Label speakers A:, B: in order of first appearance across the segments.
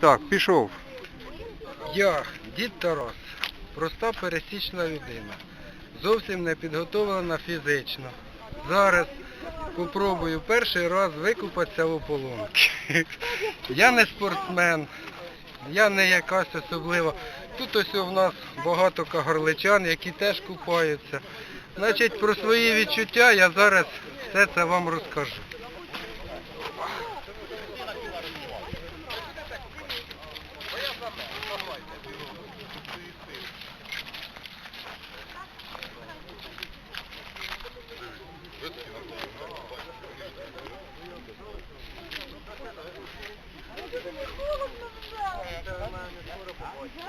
A: Так, пішов.
B: Я, дід Тарас, проста пересічна людина. Зовсім не підготовлена фізично. Зараз попробую перший раз викупатися в ополонці. Я не спортсмен, я не якась особлива. Тут ось у нас багато кагарличан, які теж купаються. Значить, про свої відчуття я зараз все це вам розкажу.
C: На.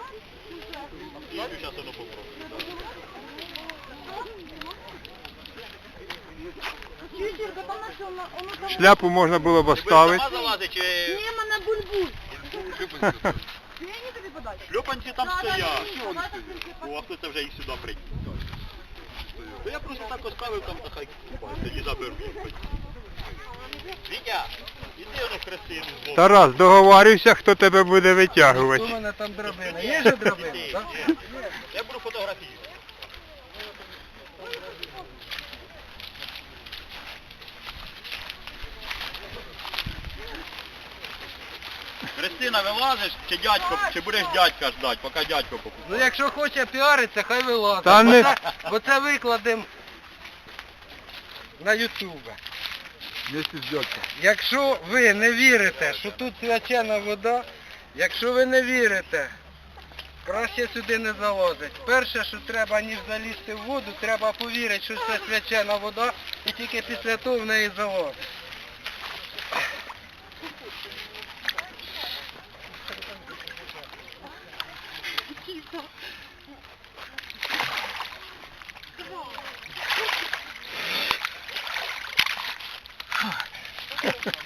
A: Шляпу можна було б
C: бульбуль. Мені тобі подати?
D: шльопанці там стоять. О, а хто це вже їх сюди прийняв? То я просто так оставив там, та хай тоді заберу. Вітя, боку.
A: Тарас, договарюйся, хто тебе буде витягувати.
B: в мене там драбина? Є же драбина, так?
D: Я беру фотографію. Христина, вилазиш, чи дядько, чи будеш дядька ждать, поки дядько
B: Ну якщо хоче піаритися, хай вилазить.
A: Та
B: бо,
A: не-
B: це, бо це викладемо на Ютуб. Якщо ви не вірите, що тут свячена вода, якщо ви не вірите, краще сюди не залазить. Перше, що треба, ніж залізти в воду, треба повірити, що це свячена вода, і тільки після того в неї залазить.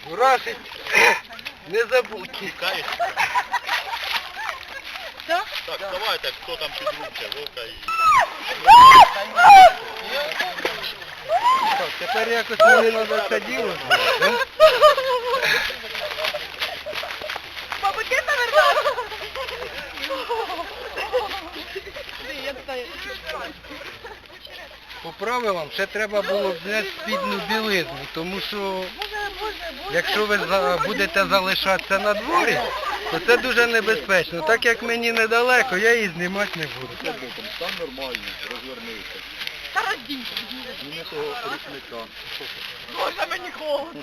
B: Вражить, не забудьте.
D: Тікаєш?
C: Так?
D: Так, давайте, хто там підруччя, Вовка і...
B: Так, тепер якось це діло зробити.
C: Бабуки. Я питаю.
B: По правилам ще треба було б зняти спідну білизну, тому що. Якщо ви будете залишатися на дворі, то це дуже небезпечно. Так як мені недалеко, я її знімати не буду.
D: Там нормально, розвернися.
C: Та
D: рушника.
C: Боже, мені холодно.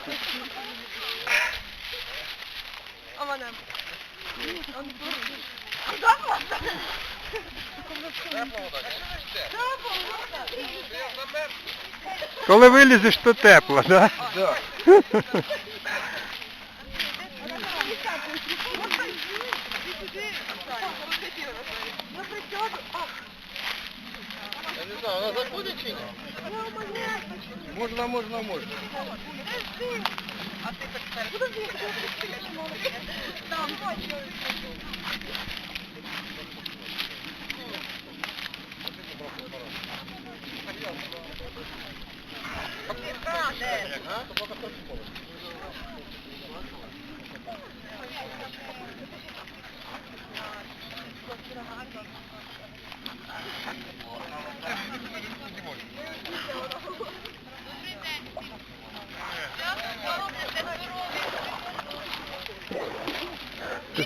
C: А мене? Запах?
A: Коли вилізеш, то тепло, так?
B: Да.
C: Я
D: Я не знаю, вона заходить чи ні?
B: Можна, можна, можна.
C: А ти так. Там,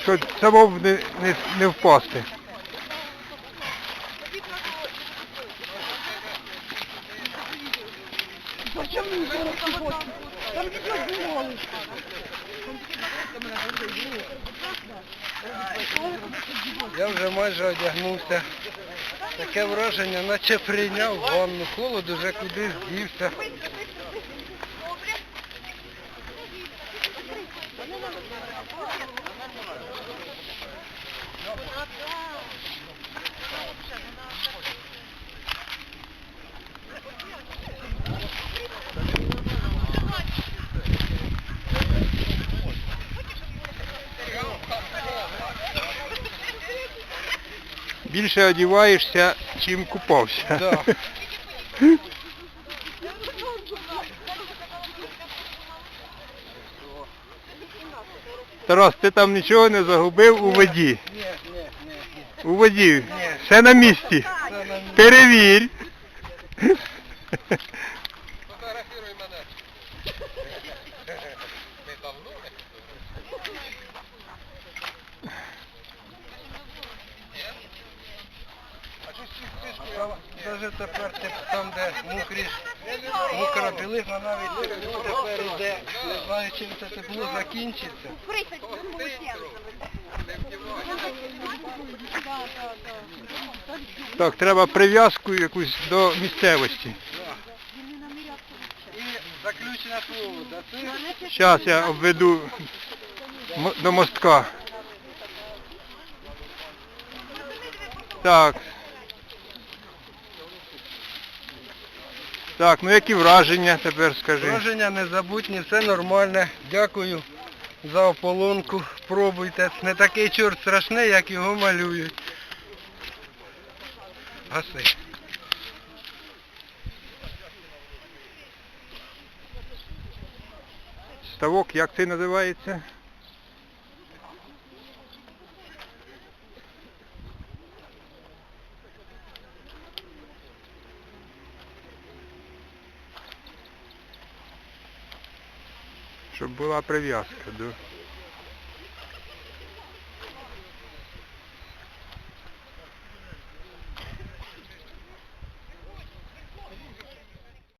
C: бачу.
A: Ти що, самому не, не, не впасти.
C: Там.
B: Я вже майже одягнувся. Таке враження, наче прийняв ванну. Холод уже кудись дівся.
A: Більше одіваєшся, чим купався.
B: Да.
A: Тарас, ти там нічого не загубив у воді.
B: Ні, ні, ні.
A: У воді. Все на місці. Перевір.
B: Фотографіруй мене. Ти там, де мокрі, мокра білизна, навіть тепер іде, не знаю, чим це тепло закінчиться.
A: Так, треба прив'язку якусь до місцевості.
B: І заключне слово,
A: Зараз я обведу до мостка. Так. Так, ну які враження тепер скажи.
B: Враження незабутні, все нормальне. Дякую за ополонку. Пробуйте. Не такий чорт страшний, як його малюють. Гаси.
A: Ставок, як це називається? Щоб була прив'язка до